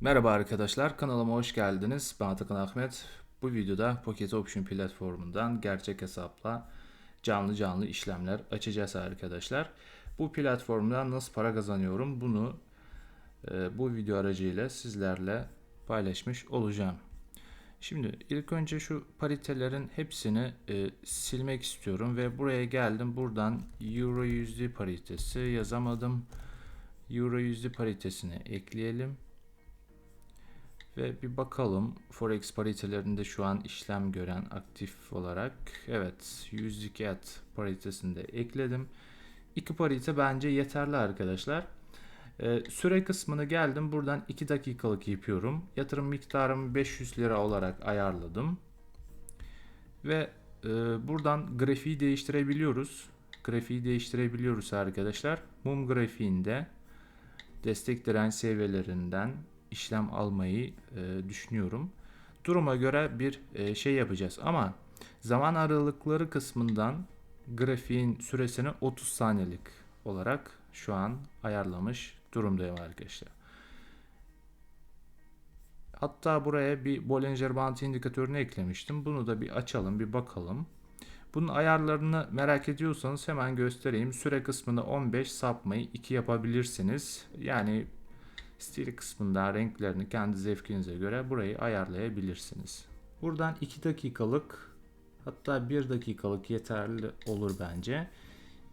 Merhaba arkadaşlar, kanalıma hoş geldiniz. Ben Atakan Ahmet. Bu videoda Pocket Option platformundan gerçek hesapla canlı canlı işlemler açacağız arkadaşlar. Bu platformdan nasıl para kazanıyorum bunu e, bu video aracıyla sizlerle paylaşmış olacağım. Şimdi ilk önce şu paritelerin hepsini e, silmek istiyorum ve buraya geldim. Buradan Euro USD paritesi yazamadım. Euro USD paritesini ekleyelim. Ve bir bakalım Forex paritelerinde şu an işlem gören aktif olarak. Evet yüzlük at paritesinde ekledim. İki parite bence yeterli arkadaşlar. Ee, süre kısmını geldim. Buradan 2 dakikalık yapıyorum. Yatırım miktarımı 500 lira olarak ayarladım. Ve e, buradan grafiği değiştirebiliyoruz. Grafiği değiştirebiliyoruz arkadaşlar. Mum grafiğinde destek direnç seviyelerinden işlem almayı e, düşünüyorum. Duruma göre bir e, şey yapacağız ama zaman aralıkları kısmından grafiğin süresini 30 saniyelik olarak şu an ayarlamış durumdayım arkadaşlar. Hatta buraya bir Bollinger Band indikatörünü eklemiştim. Bunu da bir açalım, bir bakalım. Bunun ayarlarını merak ediyorsanız hemen göstereyim. Süre kısmını 15 sapmayı 2 yapabilirsiniz. Yani stil kısmında renklerini kendi zevkinize göre burayı ayarlayabilirsiniz. Buradan 2 dakikalık hatta 1 dakikalık yeterli olur bence.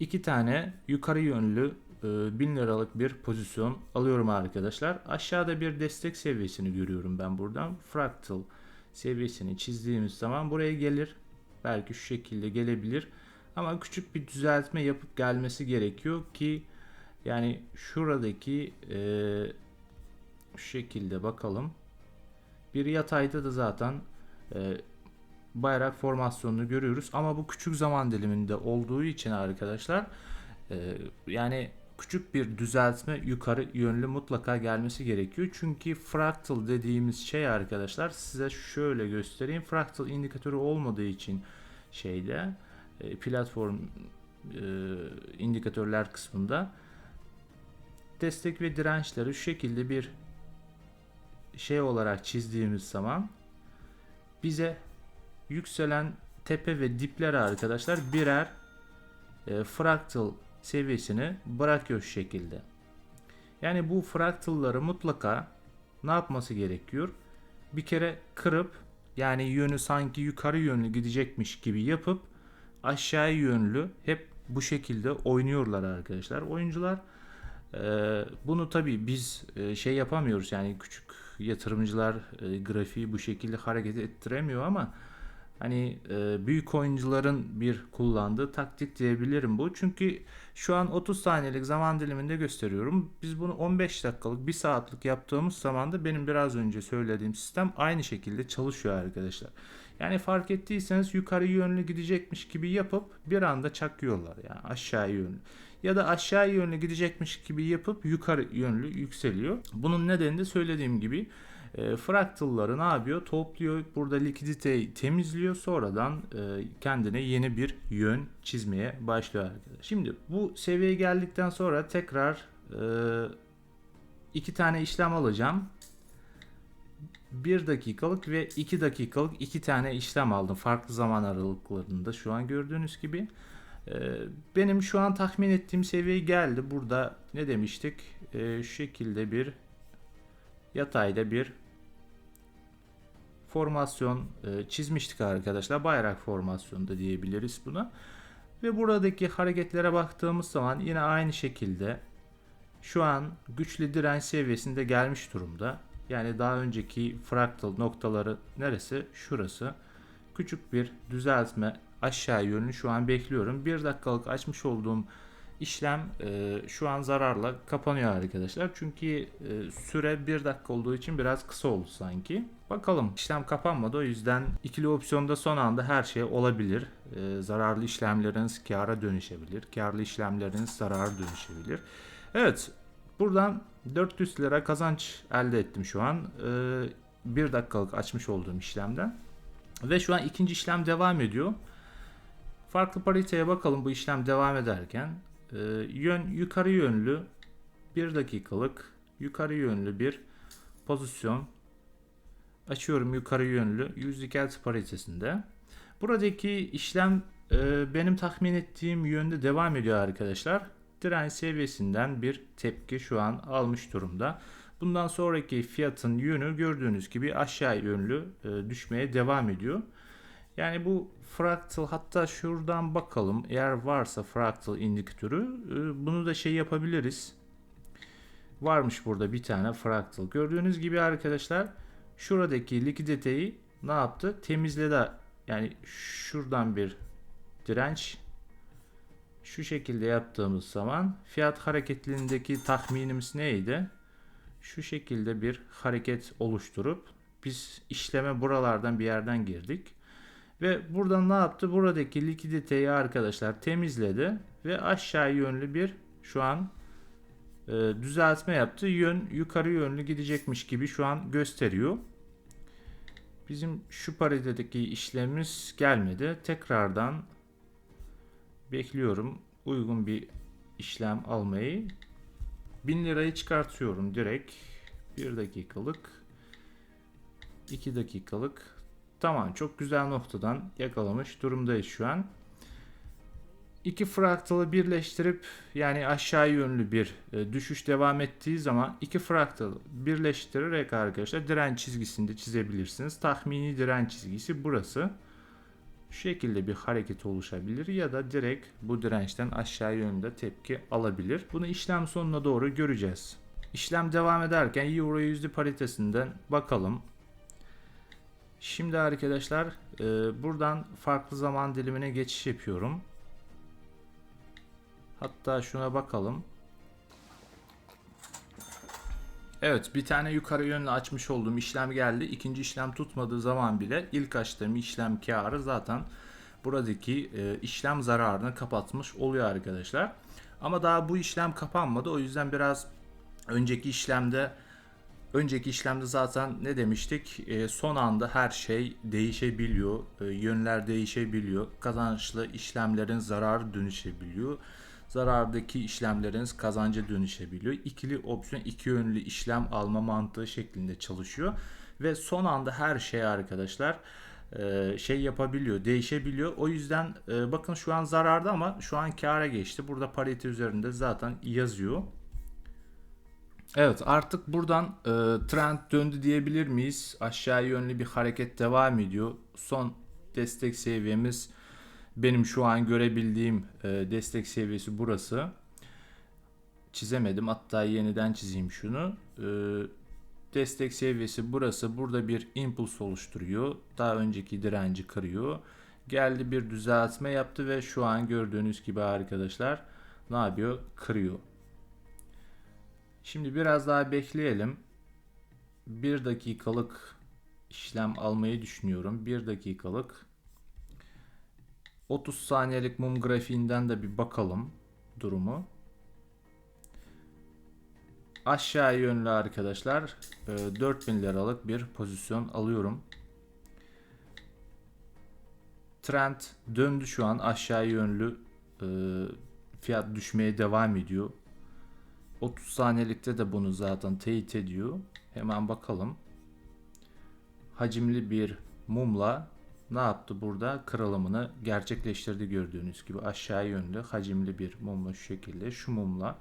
2 tane yukarı yönlü 1000 liralık bir pozisyon alıyorum arkadaşlar. Aşağıda bir destek seviyesini görüyorum ben buradan. Fractal seviyesini çizdiğimiz zaman buraya gelir. Belki şu şekilde gelebilir. Ama küçük bir düzeltme yapıp gelmesi gerekiyor ki yani şuradaki e, şekilde bakalım. Bir yatayda da zaten e, bayrak formasyonunu görüyoruz. Ama bu küçük zaman diliminde olduğu için arkadaşlar e, yani küçük bir düzeltme yukarı yönlü mutlaka gelmesi gerekiyor. Çünkü fractal dediğimiz şey arkadaşlar size şöyle göstereyim. Fractal indikatörü olmadığı için şeyde e, platform e, indikatörler kısmında destek ve dirençleri şu şekilde bir şey olarak çizdiğimiz zaman bize yükselen tepe ve dipler arkadaşlar birer e, fraktal seviyesini bırakıyor şu şekilde. Yani bu fraktalları mutlaka ne yapması gerekiyor? Bir kere kırıp yani yönü sanki yukarı yönlü gidecekmiş gibi yapıp aşağı yönlü hep bu şekilde oynuyorlar arkadaşlar. Oyuncular e, bunu tabi biz e, şey yapamıyoruz yani küçük yatırımcılar e, grafiği bu şekilde hareket ettiremiyor ama hani e, büyük oyuncuların bir kullandığı taktik diyebilirim bu. Çünkü şu an 30 saniyelik zaman diliminde gösteriyorum. Biz bunu 15 dakikalık, 1 saatlik yaptığımız zaman da benim biraz önce söylediğim sistem aynı şekilde çalışıyor arkadaşlar. Yani fark ettiyseniz yukarı yönlü gidecekmiş gibi yapıp bir anda çakıyorlar yani aşağı yönlü. Ya da aşağı yönlü gidecekmiş gibi yapıp yukarı yönlü yükseliyor. Bunun nedeni de söylediğim gibi e, fraktalları ne yapıyor? Topluyor. Burada likiditeyi temizliyor. Sonradan e, kendine yeni bir yön çizmeye başlıyor arkadaşlar. Şimdi bu seviyeye geldikten sonra tekrar e, iki tane işlem alacağım. 1 dakikalık ve 2 dakikalık iki tane işlem aldım. Farklı zaman aralıklarında şu an gördüğünüz gibi. Ee, benim şu an tahmin ettiğim seviye geldi. Burada ne demiştik? Ee, şu şekilde bir yatayda bir formasyon e, çizmiştik arkadaşlar. Bayrak formasyonu da diyebiliriz buna. Ve buradaki hareketlere baktığımız zaman yine aynı şekilde şu an güçlü direnç seviyesinde gelmiş durumda. Yani daha önceki fraktal noktaları neresi? Şurası. Küçük bir düzeltme aşağı yönlü şu an bekliyorum. Bir dakikalık açmış olduğum işlem e, şu an zararla kapanıyor arkadaşlar. Çünkü e, süre bir dakika olduğu için biraz kısa oldu sanki. Bakalım işlem kapanmadı o yüzden ikili opsiyonda son anda her şey olabilir. E, zararlı işlemleriniz kâra dönüşebilir. Karlı işlemleriniz zarara dönüşebilir. Evet buradan 400 lira kazanç elde ettim şu an. E, bir dakikalık açmış olduğum işlemden. Ve şu an ikinci işlem devam ediyor. Farklı pariteye bakalım bu işlem devam ederken. E, yön yukarı yönlü bir dakikalık yukarı yönlü bir pozisyon açıyorum yukarı yönlü 100 Hz paritesinde. Buradaki işlem e, benim tahmin ettiğim yönde devam ediyor arkadaşlar. Direnç seviyesinden bir tepki şu an almış durumda. Bundan sonraki fiyatın yönü gördüğünüz gibi aşağı yönlü e, düşmeye devam ediyor. Yani bu fraktal hatta şuradan bakalım eğer varsa fraktal indikatörü e, bunu da şey yapabiliriz. Varmış burada bir tane fraktal. Gördüğünüz gibi arkadaşlar şuradaki likiditeyi ne yaptı? Temizledi. Yani şuradan bir direnç şu şekilde yaptığımız zaman fiyat hareketliliğindeki tahminimiz neydi? Şu şekilde bir hareket oluşturup biz işleme buralardan bir yerden girdik. Ve buradan ne yaptı? Buradaki likiditeyi arkadaşlar temizledi ve aşağı yönlü bir şu an e, düzeltme yaptı. Yön yukarı yönlü gidecekmiş gibi şu an gösteriyor. Bizim şu paritedeki işlemimiz gelmedi. Tekrardan bekliyorum uygun bir işlem almayı. 1000 lirayı çıkartıyorum direkt. 1 dakikalık 2 dakikalık tamam çok güzel noktadan yakalamış durumdayız şu an. İki fraktalı birleştirip yani aşağı yönlü bir e, düşüş devam ettiği zaman iki fraktalı birleştirerek arkadaşlar direnç çizgisini de çizebilirsiniz. Tahmini direnç çizgisi burası. Şu şekilde bir hareket oluşabilir ya da direkt bu dirençten aşağı yönde tepki alabilir. Bunu işlem sonuna doğru göreceğiz. İşlem devam ederken Euro yüzde paritesinden bakalım. Şimdi arkadaşlar e, buradan farklı zaman dilimine geçiş yapıyorum. Hatta şuna bakalım. Evet bir tane yukarı yönlü açmış olduğum işlem geldi. İkinci işlem tutmadığı zaman bile ilk açtığım işlem karı zaten buradaki e, işlem zararını kapatmış oluyor arkadaşlar. Ama daha bu işlem kapanmadı. O yüzden biraz önceki işlemde önceki işlemde zaten ne demiştik? E, son anda her şey değişebiliyor. E, yönler değişebiliyor. Kazançlı işlemlerin zararı dönüşebiliyor zarardaki işlemleriniz kazanca dönüşebiliyor. İkili opsiyon iki yönlü işlem alma mantığı şeklinde çalışıyor. Ve son anda her şey arkadaşlar e, şey yapabiliyor, değişebiliyor. O yüzden e, bakın şu an zararda ama şu an kâra geçti. Burada parite üzerinde zaten yazıyor. Evet artık buradan e, trend döndü diyebilir miyiz? Aşağı yönlü bir hareket devam ediyor. Son destek seviyemiz benim şu an görebildiğim e, destek seviyesi burası. Çizemedim. Hatta yeniden çizeyim şunu. E, destek seviyesi burası. Burada bir impuls oluşturuyor. Daha önceki direnci kırıyor. Geldi bir düzeltme yaptı ve şu an gördüğünüz gibi arkadaşlar ne yapıyor? Kırıyor. Şimdi biraz daha bekleyelim. Bir dakikalık işlem almayı düşünüyorum. Bir dakikalık 30 saniyelik mum grafiğinden de bir bakalım durumu. Aşağı yönlü arkadaşlar 4000 e, liralık bir pozisyon alıyorum. Trend döndü şu an aşağı yönlü e, fiyat düşmeye devam ediyor. 30 saniyelikte de bunu zaten teyit ediyor. Hemen bakalım. Hacimli bir mumla ne yaptı burada? Kırılımını gerçekleştirdi gördüğünüz gibi aşağı yönlü hacimli bir mumla şu şekilde şu mumla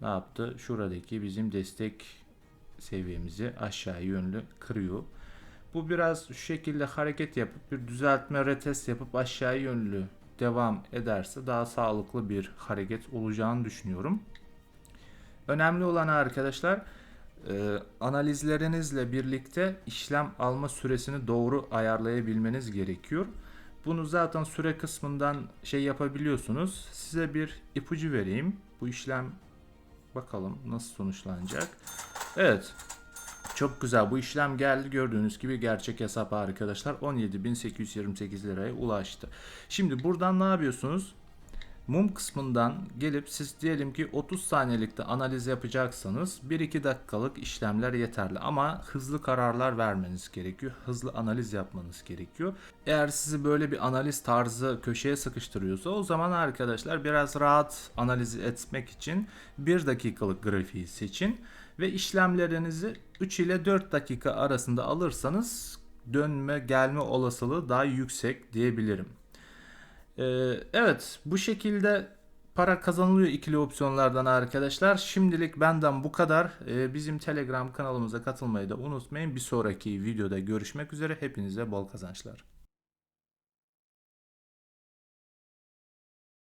ne yaptı? Şuradaki bizim destek seviyemizi aşağı yönlü kırıyor. Bu biraz şu şekilde hareket yapıp bir düzeltme retest yapıp aşağı yönlü devam ederse daha sağlıklı bir hareket olacağını düşünüyorum. Önemli olan arkadaşlar e, analizlerinizle birlikte işlem alma süresini doğru ayarlayabilmeniz gerekiyor. Bunu zaten süre kısmından şey yapabiliyorsunuz. Size bir ipucu vereyim. Bu işlem bakalım nasıl sonuçlanacak. Evet. Çok güzel bu işlem geldi gördüğünüz gibi gerçek hesap arkadaşlar 17.828 liraya ulaştı. Şimdi buradan ne yapıyorsunuz? Mum kısmından gelip siz diyelim ki 30 saniyelikte analiz yapacaksanız 1-2 dakikalık işlemler yeterli ama hızlı kararlar vermeniz gerekiyor. Hızlı analiz yapmanız gerekiyor. Eğer sizi böyle bir analiz tarzı köşeye sıkıştırıyorsa o zaman arkadaşlar biraz rahat analiz etmek için 1 dakikalık grafiği seçin ve işlemlerinizi 3 ile 4 dakika arasında alırsanız dönme gelme olasılığı daha yüksek diyebilirim. Ee, evet bu şekilde para kazanılıyor ikili opsiyonlardan arkadaşlar. Şimdilik benden bu kadar. Ee, bizim Telegram kanalımıza katılmayı da unutmayın. Bir sonraki videoda görüşmek üzere. Hepinize bol kazançlar.